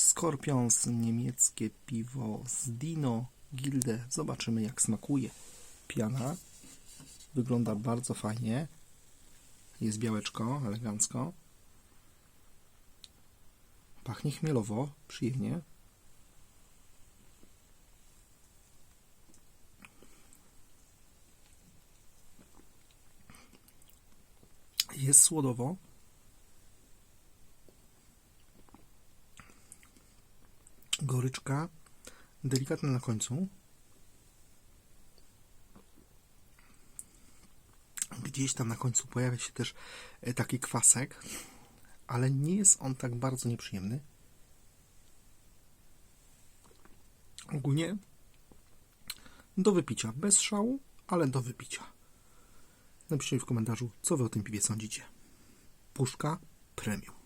Scorpions, niemieckie piwo z Dino Gilde. Zobaczymy jak smakuje. Piana wygląda bardzo fajnie. Jest białeczko, elegancko. Pachnie chmielowo, przyjemnie. Jest słodowo. Goryczka, delikatna na końcu. Gdzieś tam na końcu pojawia się też e, taki kwasek, ale nie jest on tak bardzo nieprzyjemny. Ogólnie do wypicia, bez szału, ale do wypicia. Napiszcie w komentarzu, co wy o tym piwie sądzicie. Puszka Premium.